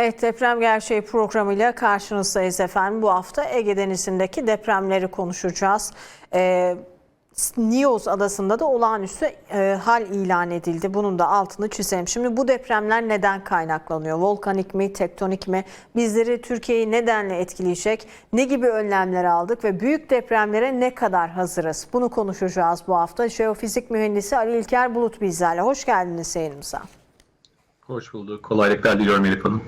Evet deprem gerçeği programıyla karşınızdayız efendim. Bu hafta Ege Denizi'ndeki depremleri konuşacağız. Ee, Nios adasında da olağanüstü e, hal ilan edildi. Bunun da altını çizelim. Şimdi bu depremler neden kaynaklanıyor? Volkanik mi, tektonik mi? Bizleri Türkiye'yi nedenle etkileyecek? Ne gibi önlemler aldık ve büyük depremlere ne kadar hazırız? Bunu konuşacağız bu hafta. Jeofizik mühendisi Ali İlker Bulut bizlerle. Hoş geldiniz yayınımıza. Hoş bulduk. Kolaylıklar diliyorum Elif Hanım.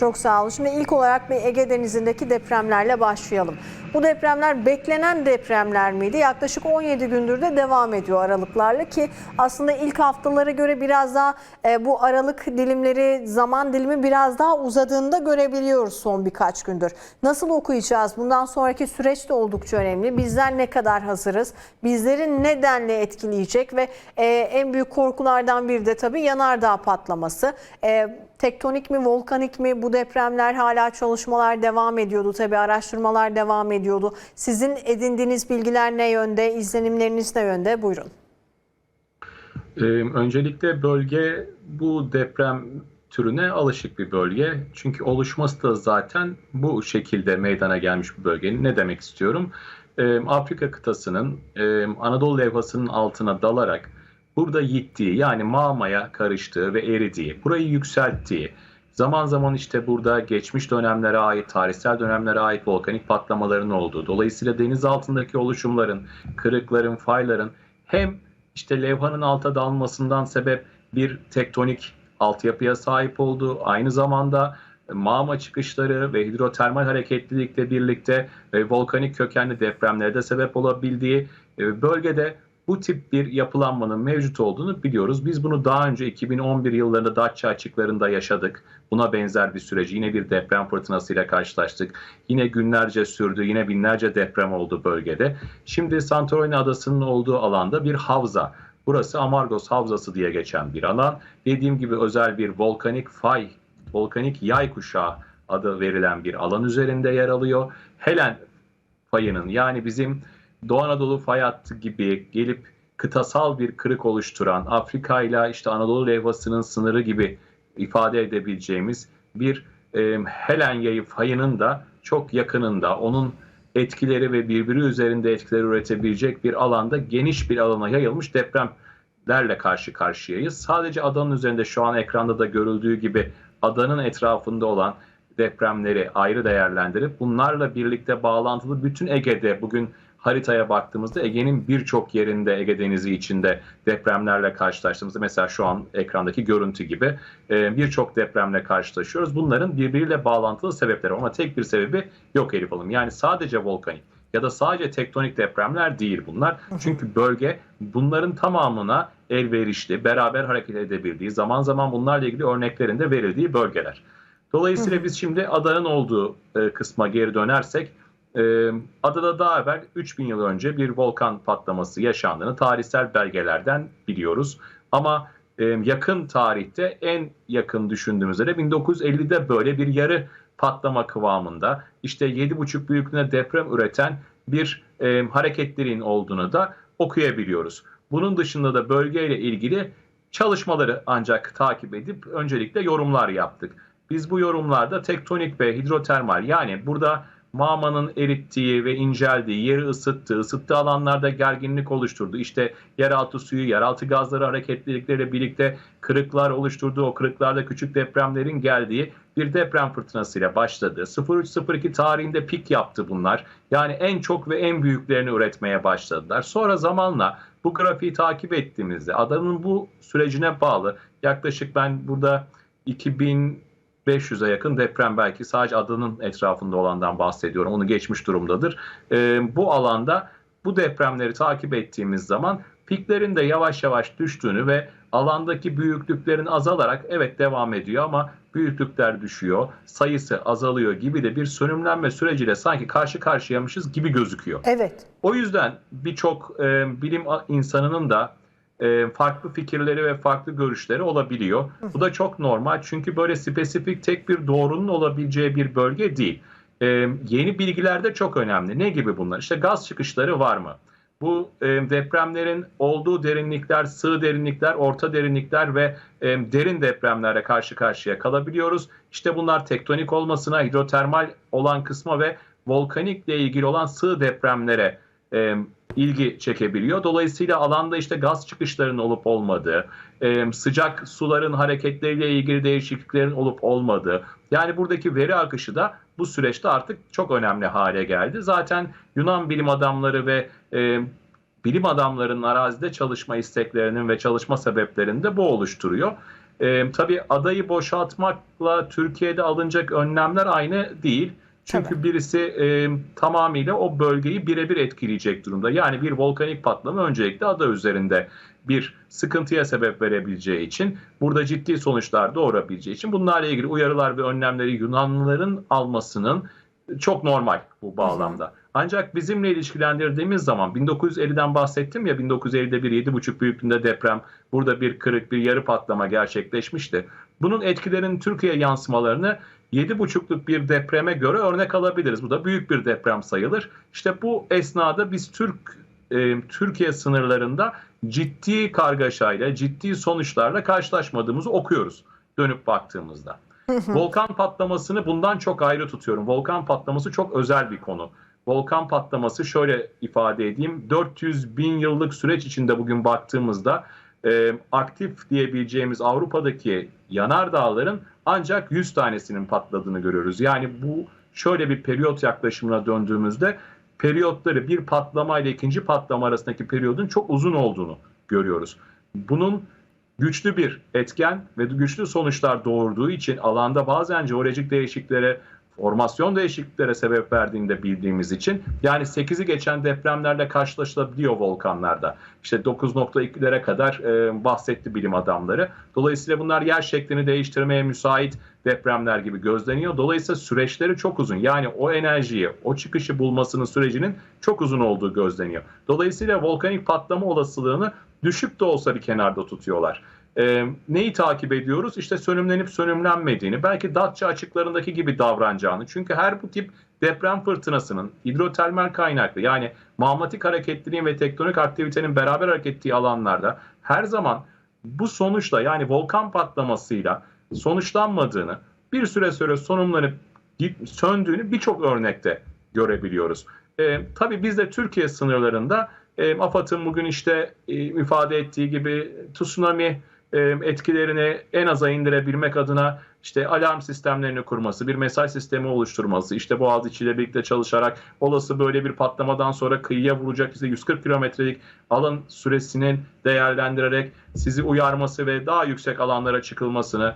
Çok sağ olun. Şimdi ilk olarak bir Ege Denizi'ndeki depremlerle başlayalım. Bu depremler beklenen depremler miydi? Yaklaşık 17 gündür de devam ediyor aralıklarla ki aslında ilk haftalara göre biraz daha e, bu aralık dilimleri, zaman dilimi biraz daha uzadığında görebiliyoruz son birkaç gündür. Nasıl okuyacağız? Bundan sonraki süreç de oldukça önemli. Bizler ne kadar hazırız? Bizleri nedenle etkileyecek ve e, en büyük korkulardan biri de tabii yanardağ patlaması. E, tektonik mi, volkanik mi bu depremler hala çalışmalar devam ediyordu. Tabii araştırmalar devam ediyordu. Sizin edindiğiniz bilgiler ne yönde, izlenimleriniz ne yönde? Buyurun. Ee, öncelikle bölge bu deprem türüne alışık bir bölge. Çünkü oluşması da zaten bu şekilde meydana gelmiş bir bölgenin. Ne demek istiyorum? Ee, Afrika kıtasının e, Anadolu levhasının altına dalarak burada gittiği yani mağmaya karıştığı ve eridiği, burayı yükselttiği, zaman zaman işte burada geçmiş dönemlere ait, tarihsel dönemlere ait volkanik patlamaların olduğu, dolayısıyla deniz altındaki oluşumların, kırıkların, fayların hem işte levhanın alta dalmasından sebep bir tektonik altyapıya sahip olduğu, aynı zamanda mağma çıkışları ve hidrotermal hareketlilikle birlikte volkanik kökenli depremlere de sebep olabildiği e, bölgede bu tip bir yapılanmanın mevcut olduğunu biliyoruz. Biz bunu daha önce 2011 yıllarında Datça açıklarında yaşadık. Buna benzer bir süreci yine bir deprem fırtınasıyla karşılaştık. Yine günlerce sürdü, yine binlerce deprem oldu bölgede. Şimdi Santorini adasının olduğu alanda bir havza. Burası Amargos Havzası diye geçen bir alan. Dediğim gibi özel bir volkanik fay, volkanik yay kuşağı adı verilen bir alan üzerinde yer alıyor. Helen fayının yani bizim Doğu Anadolu fay hattı gibi gelip kıtasal bir kırık oluşturan Afrika ile işte Anadolu levhasının sınırı gibi ifade edebileceğimiz bir e, Helen yayı fayının da çok yakınında onun etkileri ve birbiri üzerinde etkileri üretebilecek bir alanda geniş bir alana yayılmış depremlerle karşı karşıyayız. Sadece adanın üzerinde şu an ekranda da görüldüğü gibi adanın etrafında olan depremleri ayrı değerlendirip bunlarla birlikte bağlantılı bütün Ege'de bugün haritaya baktığımızda Ege'nin birçok yerinde Ege Denizi içinde depremlerle karşılaştığımızda mesela şu an ekrandaki görüntü gibi e, birçok depremle karşılaşıyoruz. Bunların birbiriyle bağlantılı sebepleri ama tek bir sebebi yok Elif Hanım. Yani sadece volkanik ya da sadece tektonik depremler değil bunlar. Çünkü bölge bunların tamamına elverişli, beraber hareket edebildiği, zaman zaman bunlarla ilgili örneklerin de verildiği bölgeler. Dolayısıyla biz şimdi adanın olduğu e, kısma geri dönersek e, adada daha evvel 3000 yıl önce bir volkan patlaması yaşandığını tarihsel belgelerden biliyoruz. Ama e, yakın tarihte en yakın düşündüğümüzde de 1950'de böyle bir yarı patlama kıvamında işte 7,5 büyüklüğüne deprem üreten bir e, hareketlerin olduğunu da okuyabiliyoruz. Bunun dışında da bölgeyle ilgili çalışmaları ancak takip edip öncelikle yorumlar yaptık. Biz bu yorumlarda tektonik ve hidrotermal yani burada mağmanın erittiği ve inceldiği, yeri ısıttığı, ısıttığı alanlarda gerginlik oluşturdu. İşte yeraltı suyu, yeraltı gazları hareketlilikleriyle birlikte kırıklar oluşturduğu, o kırıklarda küçük depremlerin geldiği bir deprem fırtınasıyla başladı. 0302 tarihinde pik yaptı bunlar. Yani en çok ve en büyüklerini üretmeye başladılar. Sonra zamanla bu grafiği takip ettiğimizde adanın bu sürecine bağlı yaklaşık ben burada 2000 500'e yakın deprem belki sadece adanın etrafında olandan bahsediyorum. Onu geçmiş durumdadır. E, bu alanda bu depremleri takip ettiğimiz zaman piklerin de yavaş yavaş düştüğünü ve alandaki büyüklüklerin azalarak evet devam ediyor ama büyüklükler düşüyor, sayısı azalıyor gibi de bir sönümlenme süreciyle sanki karşı karşıyamışız gibi gözüküyor. Evet. O yüzden birçok e, bilim insanının da e, farklı fikirleri ve farklı görüşleri olabiliyor. Bu da çok normal çünkü böyle spesifik tek bir doğrunun olabileceği bir bölge değil. E, yeni bilgiler de çok önemli. Ne gibi bunlar? İşte gaz çıkışları var mı? Bu e, depremlerin olduğu derinlikler, sığ derinlikler, orta derinlikler ve e, derin depremlerle karşı karşıya kalabiliyoruz. İşte bunlar tektonik olmasına, hidrotermal olan kısma ve volkanikle ilgili olan sığ depremlere e, ilgi çekebiliyor. Dolayısıyla alanda işte gaz çıkışlarının olup olmadığı, e, sıcak suların hareketleriyle ilgili değişikliklerin olup olmadığı, yani buradaki veri akışı da bu süreçte artık çok önemli hale geldi. Zaten Yunan bilim adamları ve e, bilim adamlarının arazide çalışma isteklerinin ve çalışma sebeplerini de bu oluşturuyor. E, tabii adayı boşaltmakla Türkiye'de alınacak önlemler aynı değil. Çünkü Tabii. birisi e, tamamıyla o bölgeyi birebir etkileyecek durumda. Yani bir volkanik patlama öncelikle ada üzerinde bir sıkıntıya sebep verebileceği için, burada ciddi sonuçlar doğurabileceği için bunlarla ilgili uyarılar ve önlemleri Yunanlıların almasının çok normal bu bağlamda. Ancak bizimle ilişkilendirdiğimiz zaman 1950'den bahsettim ya 1950'de bir 7,5 büyüklüğünde deprem, burada bir kırık, bir yarı patlama gerçekleşmişti. Bunun etkilerinin Türkiye yansımalarını 7,5'luk bir depreme göre örnek alabiliriz. Bu da büyük bir deprem sayılır. İşte bu esnada biz Türk e, Türkiye sınırlarında ciddi kargaşayla, ciddi sonuçlarla karşılaşmadığımızı okuyoruz dönüp baktığımızda. Volkan patlamasını bundan çok ayrı tutuyorum. Volkan patlaması çok özel bir konu. Volkan patlaması şöyle ifade edeyim. 400 bin yıllık süreç içinde bugün baktığımızda e, aktif diyebileceğimiz Avrupa'daki yanardağların ancak 100 tanesinin patladığını görüyoruz. Yani bu şöyle bir periyot yaklaşımına döndüğümüzde periyotları bir patlama ile ikinci patlama arasındaki periyodun çok uzun olduğunu görüyoruz. Bunun güçlü bir etken ve güçlü sonuçlar doğurduğu için alanda bazen jeolojik değişikliklere, formasyon değişikliklere sebep verdiğini de bildiğimiz için yani 8'i geçen depremlerle karşılaşılabiliyor volkanlarda. İşte 9.2'lere kadar e, bahsetti bilim adamları. Dolayısıyla bunlar yer şeklini değiştirmeye müsait depremler gibi gözleniyor. Dolayısıyla süreçleri çok uzun. Yani o enerjiyi, o çıkışı bulmasının sürecinin çok uzun olduğu gözleniyor. Dolayısıyla volkanik patlama olasılığını düşük de olsa bir kenarda tutuyorlar. Ee, neyi takip ediyoruz? İşte sönümlenip sönümlenmediğini, belki Datça açıklarındaki gibi davranacağını. Çünkü her bu tip deprem fırtınasının hidrotermal kaynaklı yani magmatik hareketliliğin ve tektonik aktivitenin beraber hareket ettiği alanlarda her zaman bu sonuçla yani volkan patlamasıyla sonuçlanmadığını, bir süre sonra sonumlanıp söndüğünü birçok örnekte görebiliyoruz. Ee, tabii biz de Türkiye sınırlarında e, AFAD'ın bugün işte e, ifade ettiği gibi tsunami e, etkilerini en aza indirebilmek adına işte alarm sistemlerini kurması, bir mesaj sistemi oluşturması, işte Boğaziçi ile birlikte çalışarak olası böyle bir patlamadan sonra kıyıya vuracak işte 140 kilometrelik alan süresinin değerlendirerek sizi uyarması ve daha yüksek alanlara çıkılmasını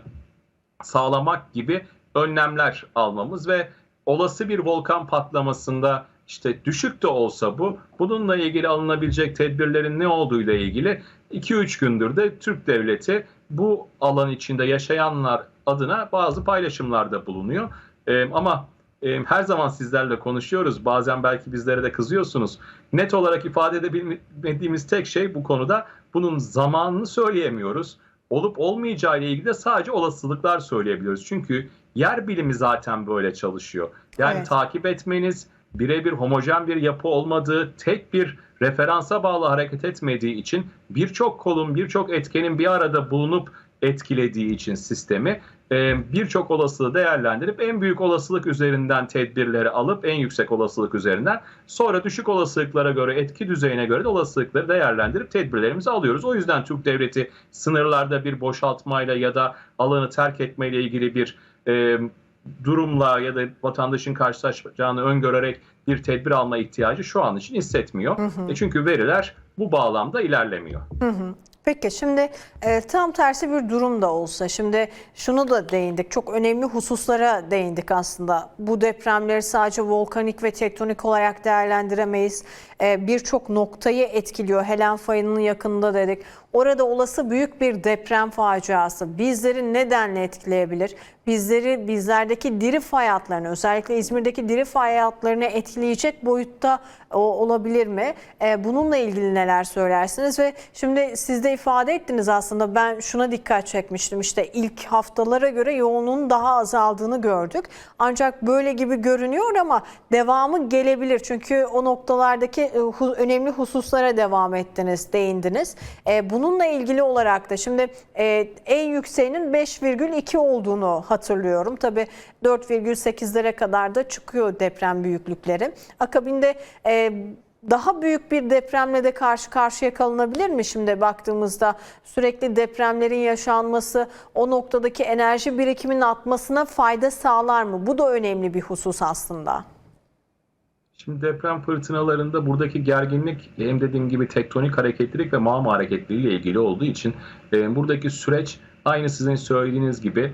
sağlamak gibi önlemler almamız ve olası bir volkan patlamasında işte düşük de olsa bu bununla ilgili alınabilecek tedbirlerin ne olduğu ile ilgili 2-3 gündür de Türk devleti bu alan içinde yaşayanlar adına bazı paylaşımlarda bulunuyor. Ee, ama e, her zaman sizlerle konuşuyoruz. Bazen belki bizlere de kızıyorsunuz. Net olarak ifade edebilmediğimiz tek şey bu konuda bunun zamanını söyleyemiyoruz. Olup olmayacağı ile ilgili de sadece olasılıklar söyleyebiliyoruz. Çünkü yer bilimi zaten böyle çalışıyor. Yani Evet. takip etmeniz birebir homojen bir yapı olmadığı, tek bir referansa bağlı hareket etmediği için birçok kolun, birçok etkenin bir arada bulunup etkilediği için sistemi e, birçok olasılığı değerlendirip en büyük olasılık üzerinden tedbirleri alıp en yüksek olasılık üzerinden sonra düşük olasılıklara göre etki düzeyine göre de olasılıkları değerlendirip tedbirlerimizi alıyoruz. O yüzden Türk devleti sınırlarda bir boşaltmayla ya da alanı terk etmeyle ilgili bir e, durumla ya da vatandaşın karşılaşacağını öngörerek bir tedbir alma ihtiyacı şu an için hissetmiyor. E çünkü veriler bu bağlamda ilerlemiyor. Peki şimdi e, tam tersi bir durum da olsa şimdi şunu da değindik çok önemli hususlara değindik aslında. Bu depremleri sadece volkanik ve tektonik olarak değerlendiremeyiz. E, birçok noktayı etkiliyor. Helen fayının yakınında dedik orada olası büyük bir deprem faciası bizleri nedenle etkileyebilir? Bizleri bizlerdeki diri fay hatlarını özellikle İzmir'deki diri fay hatlarını etkileyecek boyutta o, olabilir mi? E, bununla ilgili neler söylersiniz ve şimdi siz de ifade ettiniz aslında ben şuna dikkat çekmiştim işte ilk haftalara göre yoğunluğun daha azaldığını gördük. Ancak böyle gibi görünüyor ama devamı gelebilir. Çünkü o noktalardaki e, önemli hususlara devam ettiniz, değindiniz. E, bununla ilgili olarak da şimdi e, en yükseğinin 5,2 olduğunu hatırlıyorum. Tabii 4,8'lere kadar da çıkıyor deprem büyüklükleri. Akabinde e, daha büyük bir depremle de karşı karşıya kalınabilir mi şimdi baktığımızda sürekli depremlerin yaşanması o noktadaki enerji birikiminin artmasına fayda sağlar mı? Bu da önemli bir husus aslında. Şimdi deprem fırtınalarında buradaki gerginlik hem dediğim gibi tektonik hareketlilik ve mağma hareketliliği ile ilgili olduğu için e, buradaki süreç aynı sizin söylediğiniz gibi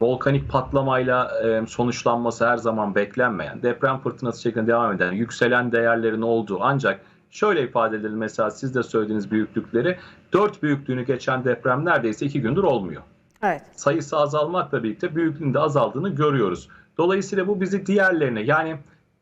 volkanik patlamayla e, sonuçlanması her zaman beklenmeyen, deprem fırtınası şeklinde devam eden, yükselen değerlerin olduğu ancak şöyle ifade edelim mesela siz de söylediğiniz büyüklükleri 4 büyüklüğünü geçen deprem neredeyse 2 gündür olmuyor Evet. sayısı azalmakla birlikte büyüklüğünün de azaldığını görüyoruz. Dolayısıyla bu bizi diğerlerine yani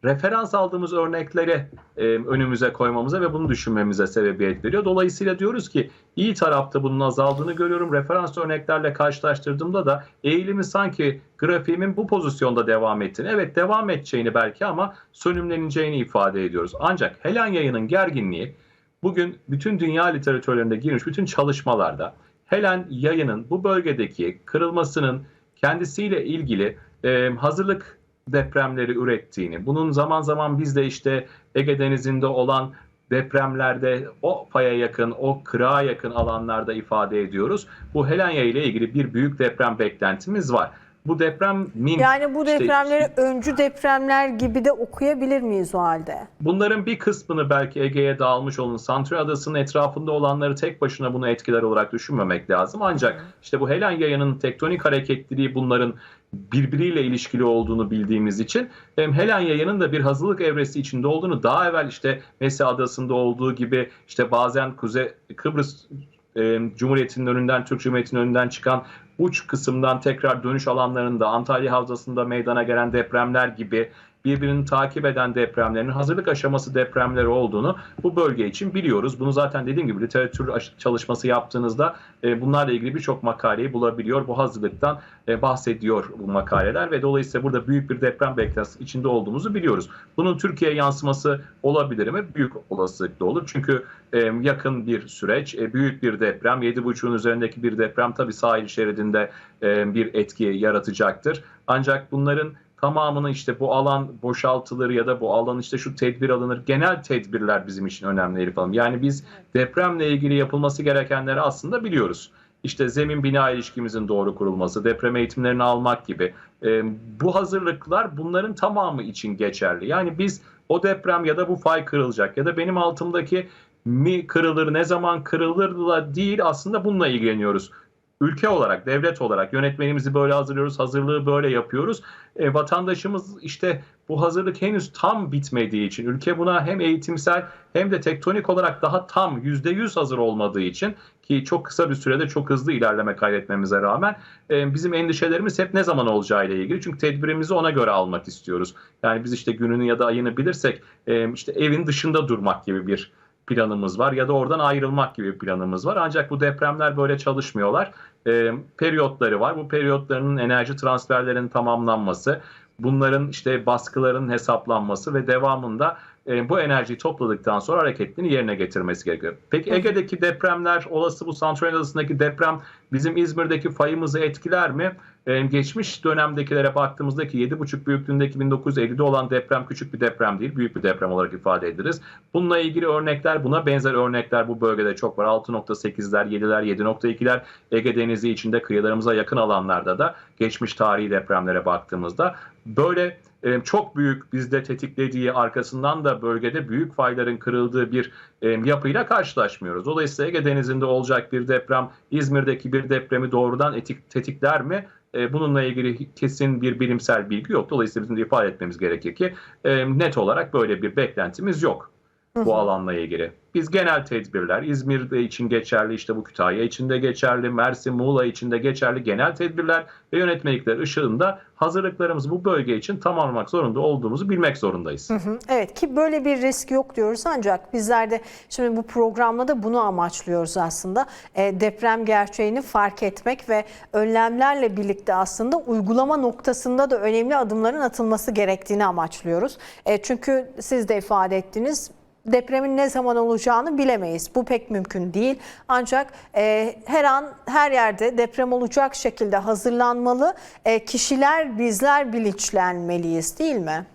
referans aldığımız örnekleri e, önümüze koymamıza ve bunu düşünmemize sebebiyet veriyor. Dolayısıyla diyoruz ki iyi tarafta bunun azaldığını görüyorum. Referans örneklerle karşılaştırdığımda da eğilimi sanki grafiğimin bu pozisyonda devam ettiğini, evet devam edeceğini belki ama sönümleneceğini ifade ediyoruz. Ancak Helen yayının gerginliği bugün bütün dünya literatürlerinde girmiş bütün çalışmalarda Helen yayının bu bölgedeki kırılmasının kendisiyle ilgili e, hazırlık depremleri ürettiğini, bunun zaman zaman biz de işte Ege Denizi'nde olan depremlerde o faya yakın, o kırağa yakın alanlarda ifade ediyoruz. Bu Helen yayı ile ilgili bir büyük deprem beklentimiz var. Bu depremin Yani bu işte- depremleri öncü depremler gibi de okuyabilir miyiz o halde? Bunların bir kısmını belki Ege'ye dağılmış olan Santorini Adası'nın etrafında olanları tek başına bunu etkiler olarak düşünmemek lazım. Ancak işte bu Helen yayının tektonik hareketliliği bunların birbiriyle ilişkili olduğunu bildiğimiz için hem Helen yayının da bir hazırlık evresi içinde olduğunu daha evvel işte Mesih Adası'nda olduğu gibi işte bazen Kuzey Kıbrıs e, Cumhuriyeti'nin önünden, Türk Cumhuriyeti'nin önünden çıkan uç kısımdan tekrar dönüş alanlarında Antalya Havzası'nda meydana gelen depremler gibi birbirini takip eden depremlerin hazırlık aşaması depremleri olduğunu bu bölge için biliyoruz. Bunu zaten dediğim gibi literatür çalışması yaptığınızda e, bunlarla ilgili birçok makaleyi bulabiliyor. Bu hazırlıktan e, bahsediyor bu makaleler ve dolayısıyla burada büyük bir deprem beklentisi içinde olduğumuzu biliyoruz. Bunun Türkiye yansıması olabilir mi? Büyük olasılıkla olur. Çünkü yakın bir süreç, e, büyük bir deprem, 7.5'un üzerindeki bir deprem tabii sahil şeridinde e, bir etki yaratacaktır. Ancak bunların tamamını işte bu alan boşaltılır ya da bu alan işte şu tedbir alınır. Genel tedbirler bizim için önemli Elif Hanım. Yani biz depremle ilgili yapılması gerekenleri aslında biliyoruz. İşte zemin bina ilişkimizin doğru kurulması, deprem eğitimlerini almak gibi. E, bu hazırlıklar bunların tamamı için geçerli. Yani biz o deprem ya da bu fay kırılacak ya da benim altımdaki mi kırılır, ne zaman kırılırla değil aslında bununla ilgileniyoruz. Ülke olarak, devlet olarak yönetmenimizi böyle hazırlıyoruz, hazırlığı böyle yapıyoruz. E, vatandaşımız işte bu hazırlık henüz tam bitmediği için, ülke buna hem eğitimsel hem de tektonik olarak daha tam %100 hazır olmadığı için ki çok kısa bir sürede çok hızlı ilerleme kaydetmemize rağmen e, bizim endişelerimiz hep ne zaman olacağı ile ilgili. Çünkü tedbirimizi ona göre almak istiyoruz. Yani biz işte gününü ya da ayını bilirsek e, işte evin dışında durmak gibi bir planımız var ya da oradan ayrılmak gibi bir planımız var. Ancak bu depremler böyle çalışmıyorlar. E, periyotları var. Bu periyotlarının enerji transferlerinin tamamlanması, bunların işte baskıların hesaplanması ve devamında e, bu enerjiyi topladıktan sonra hareketini yerine getirmesi gerekiyor. Peki Ege'deki depremler, olası bu Santorini Adası'ndaki deprem bizim İzmir'deki fayımızı etkiler mi? E, geçmiş dönemdekilere baktığımızda ki 7,5 büyüklüğündeki 1950'de olan deprem küçük bir deprem değil, büyük bir deprem olarak ifade ederiz. Bununla ilgili örnekler, buna benzer örnekler bu bölgede çok var. 6.8'ler, 7'ler, 7.2'ler Ege Denizi içinde kıyılarımıza yakın alanlarda da geçmiş tarihi depremlere baktığımızda böyle e, çok büyük bizde tetiklediği arkasından da bölgede büyük fayların kırıldığı bir e, yapıyla karşılaşmıyoruz. Dolayısıyla Ege Denizi'nde olacak bir deprem İzmir'deki bir depremi doğrudan etik, tetikler mi? E, bununla ilgili kesin bir bilimsel bilgi yok. Dolayısıyla bizim de ifade etmemiz gerekir ki e, net olarak böyle bir beklentimiz yok. Bu alanla ilgili. Biz genel tedbirler, İzmir için geçerli, işte bu Kütahya için de geçerli, Mersin, Muğla için de geçerli genel tedbirler ve yönetmelikler ışığında hazırlıklarımızı bu bölge için tamamlamak zorunda olduğumuzu bilmek zorundayız. Hı, Evet ki böyle bir risk yok diyoruz ancak bizler de şimdi bu programda da bunu amaçlıyoruz aslında. E, deprem gerçeğini fark etmek ve önlemlerle birlikte aslında uygulama noktasında da önemli adımların atılması gerektiğini amaçlıyoruz. E, çünkü siz de ifade ettiniz depremin ne zaman olacağını bilemeyiz. Bu pek mümkün değil. Ancak e, her an her yerde deprem olacak şekilde hazırlanmalı. E, kişiler bizler bilinçlenmeliyiz değil mi?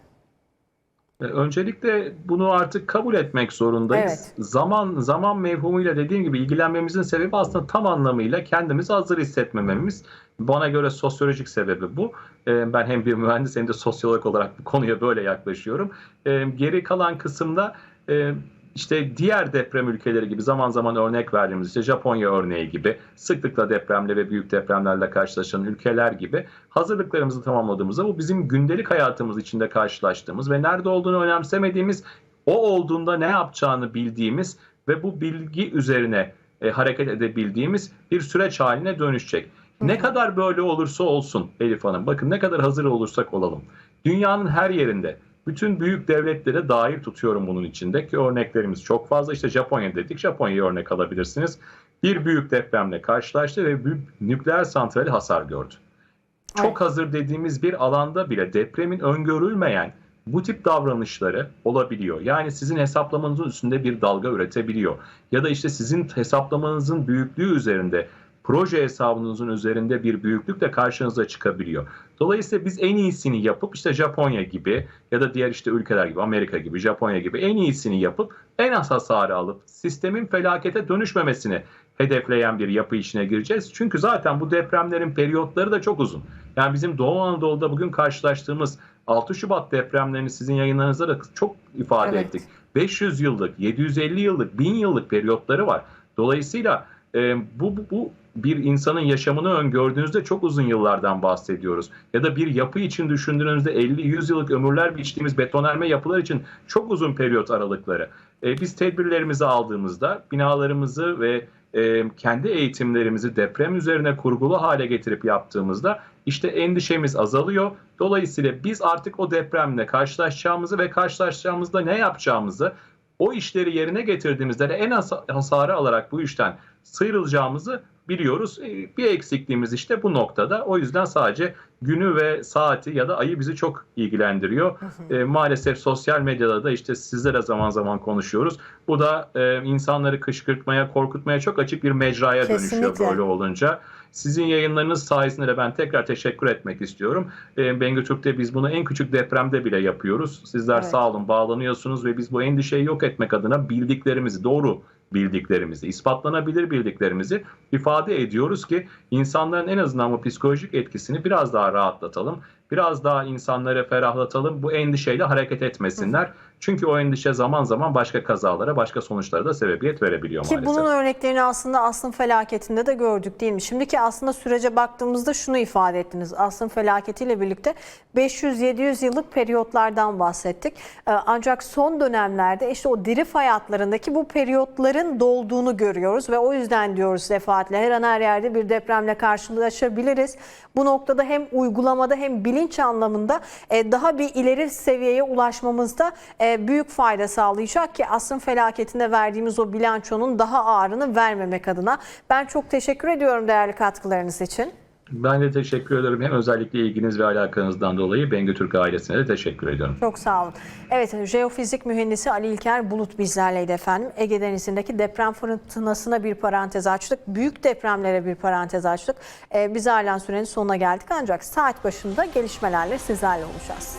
E, Öncelikle bunu artık kabul etmek zorundayız. Evet. Zaman zaman mevhumuyla dediğim gibi ilgilenmemizin sebebi aslında tam anlamıyla kendimizi hazır hissetmememiz. Bana göre sosyolojik sebebi bu. E, Ben hem bir mühendis hem de sosyolog olarak bu konuya böyle yaklaşıyorum. E, Geri kalan kısımda e, işte diğer deprem ülkeleri gibi zaman zaman örnek verdiğimiz işte Japonya örneği gibi sıklıkla depremle ve büyük depremlerle karşılaşan ülkeler gibi hazırlıklarımızı tamamladığımızda bu bizim gündelik hayatımız içinde karşılaştığımız ve nerede olduğunu önemsemediğimiz o olduğunda ne yapacağını bildiğimiz ve bu bilgi üzerine e, hareket edebildiğimiz bir süreç haline dönüşecek. Ne kadar böyle olursa olsun Elif Hanım bakın ne kadar hazır olursak olalım. Dünyanın her yerinde bütün büyük devletlere dair tutuyorum bunun içinde ki örneklerimiz çok fazla. İşte Japonya dedik. Japonya'yı örnek alabilirsiniz. Bir büyük depremle karşılaştı ve büyük nükleer santrali hasar gördü. Çok hazır dediğimiz bir alanda bile depremin öngörülmeyen bu tip davranışları olabiliyor. Yani sizin hesaplamanızın üstünde bir dalga üretebiliyor. Ya da işte sizin hesaplamanızın büyüklüğü üzerinde proje hesabınızın üzerinde bir büyüklük de karşınıza çıkabiliyor. Dolayısıyla biz en iyisini yapıp işte Japonya gibi ya da diğer işte ülkeler gibi Amerika gibi Japonya gibi en iyisini yapıp en az hasarı alıp sistemin felakete dönüşmemesini hedefleyen bir yapı içine gireceğiz. Çünkü zaten bu depremlerin periyotları da çok uzun. Yani bizim Doğu Anadolu'da bugün karşılaştığımız 6 Şubat depremlerini sizin yayınlarınızda da çok ifade Evet. ettik. 500 yıllık, 750 yıllık, 1000 yıllık periyotları var. Dolayısıyla e, bu, bu, bu bir insanın yaşamını öngördüğünüzde çok uzun yıllardan bahsediyoruz. Ya da bir yapı için düşündüğünüzde 50-100 yıllık ömürler biçtiğimiz betonarme yapılar için çok uzun periyot aralıkları. E, biz tedbirlerimizi aldığımızda binalarımızı ve e, kendi eğitimlerimizi deprem üzerine kurgulu hale getirip yaptığımızda işte endişemiz azalıyor. Dolayısıyla biz artık o depremle karşılaşacağımızı ve karşılaşacağımızda ne yapacağımızı o işleri yerine getirdiğimizde de en az hasarı alarak bu işten sıyrılacağımızı biliyoruz. E, Bir eksikliğimiz işte bu noktada. O yüzden sadece günü ve saati ya da ayı bizi çok ilgilendiriyor. E, maalesef sosyal medyada da işte sizlere zaman zaman konuşuyoruz. Bu da e, insanları kışkırtmaya, korkutmaya çok açık bir mecraya dönüşüyor Kesinlikle. böyle olunca. Sizin yayınlarınız sayesinde de ben tekrar teşekkür etmek istiyorum. E, Bengü Türk'te biz bunu en küçük depremde bile yapıyoruz. Sizler Evet. sağ olun, bağlanıyorsunuz ve biz bu endişeyi yok etmek adına bildiklerimizi, doğru bildiklerimizi, ispatlanabilir bildiklerimizi ifade ediyoruz ki insanların en azından bu psikolojik etkisini biraz daha rahatlatalım. Biraz daha insanları ferahlatalım. Bu endişeyle hareket etmesinler. Çünkü o endişe zaman zaman başka kazalara, başka sonuçlara da sebebiyet verebiliyor Ki maalesef. bunun örneklerini aslında Asrın felaketinde de gördük değil mi? Şimdiki aslında sürece baktığımızda şunu ifade ettiniz. Asrın felaketiyle birlikte 500-700 yıllık periyotlardan bahsettik. Ee, Ancak son dönemlerde işte o diri fay hatlarındaki bu periyotların dolduğunu görüyoruz ve o yüzden diyoruz defaatle her an her yerde bir depremle karşılaşabiliriz. Bu noktada hem uygulamada hem bilinç anlamında e, daha bir ileri seviyeye ulaşmamızda e, büyük fayda sağlayacak ki asrın felaketinde verdiğimiz o bilançonun daha ağırını vermemek adına. Ben çok teşekkür ediyorum değerli katkılarınız için. Ben de teşekkür ederim. Hem özellikle ilginiz ve alakanızdan dolayı Bengü Türk ailesine de teşekkür ediyorum. Çok sağ olun. Evet, jeofizik mühendisi Ali İlker Bulut bizlerleydi efendim. Ege Denizi'ndeki deprem fırtınasına bir parantez açtık. Büyük depremlere bir parantez açtık. Ee, biz halen sürenin sonuna geldik ancak saat başında gelişmelerle sizlerle olacağız.